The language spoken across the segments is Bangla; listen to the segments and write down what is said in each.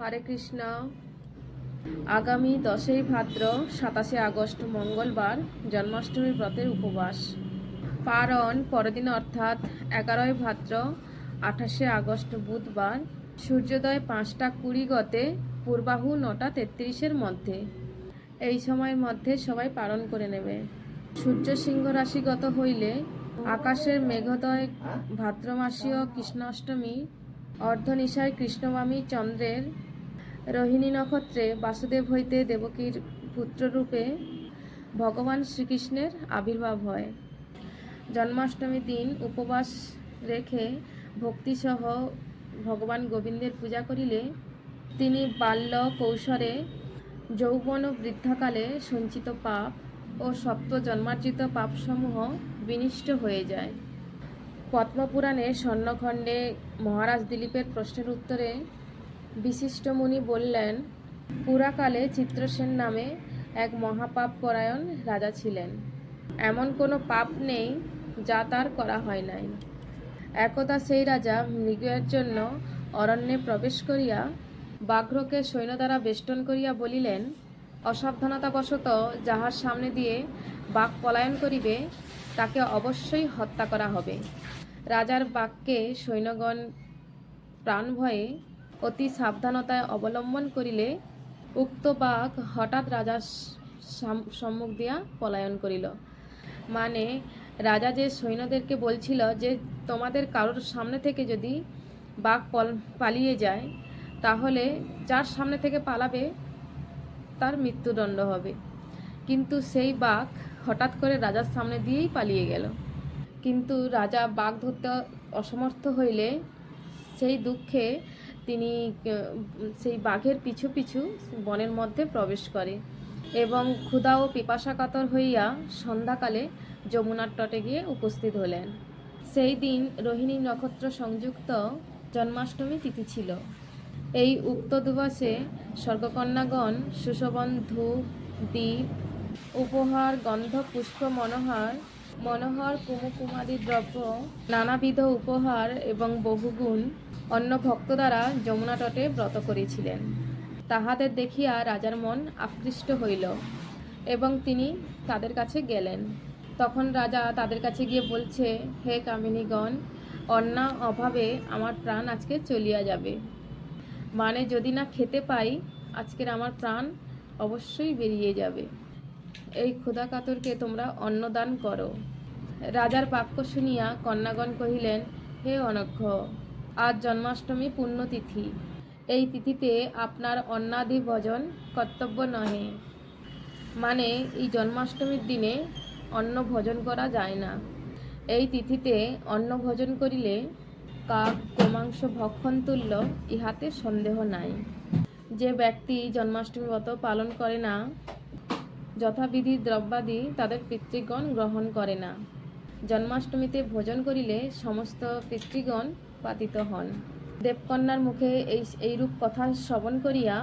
হরে কৃষ্ণ। আগামী দশই ভাদ্র, সাতাশে আগস্ট, মঙ্গলবার জন্মাষ্টমী ব্রতের উপবাস। পারণ পরদিন অর্থাৎ এগারোই ভাদ্র, আঠাশে আগস্ট, বুধবার, সূর্যোদয় পাঁচটা কুড়ি গতে, পূর্বাহু নটা তেত্রিশের মধ্যে। এই সময়ের মধ্যে সবাই পালন করে নেবে। সূর্য সিংহ রাশিগত হইলে আকাশের মেঘোদয় ভাদ্রমাসীয় কৃষ্ণাষ্টমী, অর্ধনিশায় কৃষ্ণবামী চন্দ্রের রোহিণী নক্ষত্রে বাসুদেব হইতে দেবকীর পুত্ররূপে ভগবান শ্রীকৃষ্ণের আবির্ভাব হয়। জন্মাষ্টমী দিন উপবাস রেখে ভক্তিসহ ভগবান গোবিন্দের পূজা করিলে তিনি বাল্য কৌশলে যৌবন বৃদ্ধাকালে সঞ্চিত পাপ ও সপ্ত জন্মার্জিত পাপসমূহ বিনিষ্ট হয়ে যায়। পদ্মপুরাণে স্বর্ণখণ্ডে মহারাজ দিলীপের প্রশ্নের উত্তরে বিশিষ্ট মুনি বললেন, পুরাকালে চিত্রসেন নামে এক মহাপাপ পরায়ণ রাজা ছিলেন। এমন কোনো পাপ নেই যা তার করা হয় নাই। একদা সেই রাজা মৃগের জন্য অরণ্যে প্রবেশ করিয়া বাঘ্রকে সৈন্য দ্বারা বেষ্টন করিয়া বলিলেন, অসাবধানতাবশত যাহার সামনে দিয়ে বাঘ পলায়ন করিবে, তাকে অবশ্যই হত্যা করা হবে। রাজার বাক্যে সৈন্যগণ প্রাণ ভয়ে অতি সাবধানতায় অবলম্বন করিলে উক্ত বাঘ হঠাৎ রাজার সম্মুখ দিয়া পলায়ন করিল। মানে রাজা যে সৈন্যদেরকে বলছিল যে, তোমাদের কারোর সামনে থেকে যদি বাঘ পল- পালিয়ে যায়, তাহলে যার সামনে থেকে পালাবে, তার মৃত্যুদণ্ড হবে। কিন্তু সেই বাঘ হঠাৎ করে রাজার সামনে দিয়েই পালিয়ে গেল। কিন্তু রাজা বাঘ ধরতে অসমর্থ হইলে সেই দুঃখে তিনি সেই বাঘের পিছু পিছু বনের মধ্যে প্রবেশ করে এবং ক্ষুধা ও পিপাসাকাতর হইয়া সন্ধ্যাকালে যমুনার তটে গিয়ে উপস্থিত হলেন। সেই দিন রোহিণী নক্ষত্র সংযুক্ত জন্মাষ্টমী তিথি ছিল। এই উক্ত দিবসে স্বর্গকন্যাগণ সুশোভন, ধূপ দ্বীপ উপহার, গন্ধ, পুষ্প, মনোহার, মনোহর, কুমকুমাদি দ্রব্য, নানাবিধ উপহার এবং বহুগুণ অন্য ভক্ত দ্বারা যমুনা তটে ব্রত করেছিলেন। তাহাদের দেখিয়া রাজার মন আকৃষ্ট হইল এবং তিনি তাদের কাছে গেলেন। তখন রাজা তাদের কাছে গিয়ে বলছে, হে কামিনীগণ, অন্না অভাবে আমার প্রাণ আজকে চলিয়া যাবে। মানে যদি না খেতে পাই, আজকের আমার প্রাণ অবশ্যই বেরিয়ে যাবে। এই ক্ষুধা কাতরকে তোমরা অন্নদান করো। রাজার বাক্য শুনিয়া কন্যাগণ কহিলেন, হে অনঘ্য আজ জন্মাষ্টমী পুণ্যতিথি। এই তিথিতে আপনার অন্নাদি ভজন কর্তব্য নহে। মানে এই জন্মাষ্টমীর দিনে অন্ন ভোজন করা যায় না। এই তিথিতে অন্ন ভোজন করিলে কাক, গোমাংস, ভক্ষণ, তুল্য ইহাতে সন্দেহ নাই। যে ব্যক্তি জন্মাষ্টমী ব্রত পালন করে না, যথাবিধি দ্রব্যাদি তাদের পিতৃগণ গ্রহণ করে না। জন্মাষ্টমীতে ভোজন করিলে সমস্ত পিতৃগণ পাতিত হন। দেবকন্যার মুখে এই, এইরূপ কথা শ্রবণ করিয়া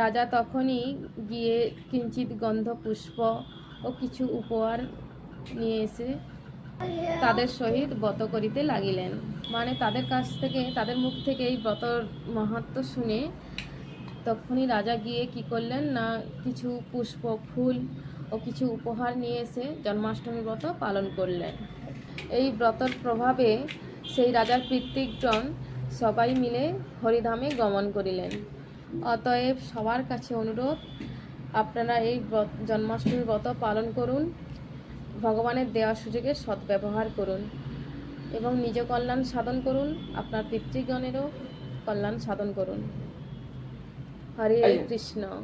রাজা তখনই গিয়ে কিঞ্চিত গন্ধ, পুষ্প ও কিছু উপহার নিয়ে এসে তাদের সহিত ব্রত করিতে লাগিলেন। মানে তাদের কাছ থেকে, তাদের মুখ থেকে এই ব্রতর মাহাত্ম শুনে তখনই রাজা গিয়ে কি করলেন না, কিছু পুষ্প, ফুল ও কিছু উপহার নিয়ে এসে জন্মাষ্টমী ব্রত পালন করলেন। এই ব্রতর প্রভাবে সেই রাজার পিতৃগণ সবাই মিলে হরিধামে গমন করিলেন। অতএব সবার কাছে অনুরোধ আপনারা এই ব্রত- জন্মাষ্টমী ব্রত পালন করুন ভগবানের দেওয়া সুযোগে সদ্ব্যবহার করুন এবং নিজ কল্যাণ সাধন করুন আপনার পিতৃগণেরও কল্যাণ সাধন করুন। হরে কৃষ্ণ।